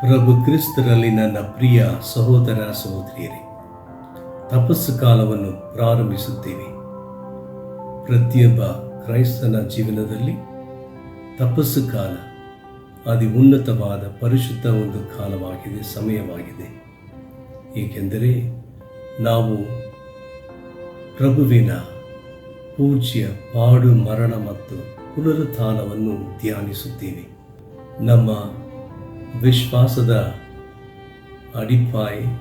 ಪ್ರಭು ಕ್ರಿಸ್ತರಲ್ಲಿ ನನ್ನ ಪ್ರಿಯ ಸಹೋದರ ಸಹೋದರಿಯರೇ, ತಪಸ್ಸು ಕಾಲವನ್ನು ಪ್ರಾರಂಭಿಸುತ್ತೇವೆ. ಪ್ರತಿಯೊಬ್ಬ ಕ್ರೈಸ್ತನ ಜೀವನದಲ್ಲಿ ತಪಸ್ಸು ಕಾಲ ಅತಿ ಉನ್ನತವಾದ ಪರಿಶುದ್ಧ ಒಂದು ಕಾಲವಾಗಿದೆ, ಸಮಯವಾಗಿದೆ. ಏಕೆಂದರೆ ನಾವು ಪ್ರಭುವಿನ ಪೂಜ್ಯ ಪಾಡು ಮರಣ ಮತ್ತು ಪುನರುತ್ಥಾನವನ್ನು ಧ್ಯಾನಿಸುತ್ತೇವೆ. ನಮ್ಮ ವಿಶ್ವಾಸದ ಅಡಿಪಾಯಿ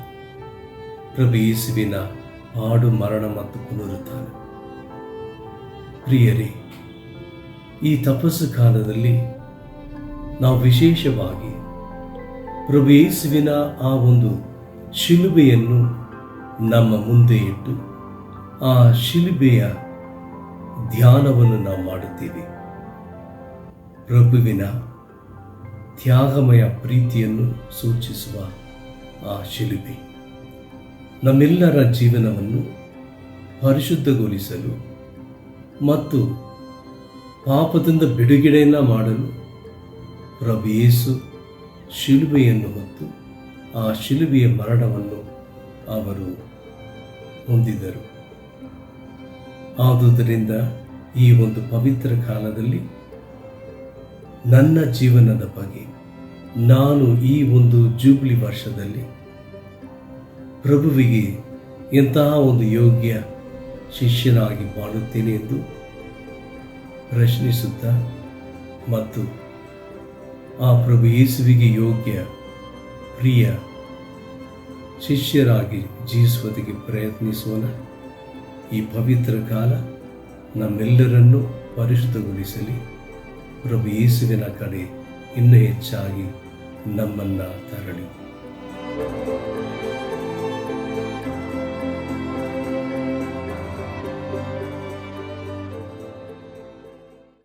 ಪ್ರಭು ಯೇಸುವಿನ ಪಾಡು ಮರಣ ಮತ್ತು ಪುನರುತ್ಥಾನ. ಪ್ರಿಯರೇ, ಈ ತಪಸ್ಸು ಕಾಲದಲ್ಲಿ ನಾವು ವಿಶೇಷವಾಗಿ ಪ್ರಭು ಯೇಸುವಿನ ಆ ಒಂದು ಶಿಲುಬೆಯನ್ನು ನಮ್ಮ ಮುಂದೆ ಇಟ್ಟು ಆ ಶಿಲುಬೆಯ ಧ್ಯಾನವನ್ನು ನಾವು ಮಾಡುತ್ತೇವೆ. ಪ್ರಭುವಿನ ತ್ಯಾಗಮಯ ಪ್ರೀತಿಯನ್ನು ಸೂಚಿಸುವ ಆ ಶಿಲುಬೆ. ನಮ್ಮೆಲ್ಲರ ಜೀವನವನ್ನು ಪರಿಶುದ್ಧಗೊಳಿಸಲು ಮತ್ತು ಪಾಪದಿಂದ ಬಿಡುಗಡೆಯನ್ನು ಮಾಡಲು ಪ್ರಭೇಸು ಶಿಲುಬೆಯನ್ನು ಹೊತ್ತು ಆ ಶಿಲುಬೆಯ ಮರಣವನ್ನು ಅವರು ಹೊಂದಿದರು. ಆದುದರಿಂದ ಈ ಒಂದು ಪವಿತ್ರ ಕಾಲದಲ್ಲಿ ನನ್ನ ಜೀವನದ ಬಗ್ಗೆ ನಾನು ಈ ಒಂದು ಜೂಬ್ಲಿ ವರ್ಷದಲ್ಲಿ ಪ್ರಭುವಿಗೆ ಎಂತಹ ಒಂದು ಯೋಗ್ಯ ಶಿಷ್ಯನಾಗಿ ಬಾಳುತ್ತೇನೆ ಎಂದು ಪ್ರಶ್ನಿಸುತ್ತಾ ಮತ್ತು ಆ ಪ್ರಭು ಯೇಸುವಿಗೆ ಯೋಗ್ಯ, ಪ್ರಿಯ ಶಿಷ್ಯರಾಗಿ ಜೀವಿಸುವುದಕ್ಕೆ ಪ್ರಯತ್ನಿಸೋಣ. ಈ ಪವಿತ್ರ ಕಾಲ ನಮ್ಮೆಲ್ಲರನ್ನೂ ಪರಿಶುದ್ಧಗೊಳಿಸಲಿ. ಪ್ರಭು ಯೇಸುವಿನ ಕಡೆ ಇನ್ನೂ ಹೆಚ್ಚಾಗಿ ನಮ್ಮನ್ನು ತರಲಿ.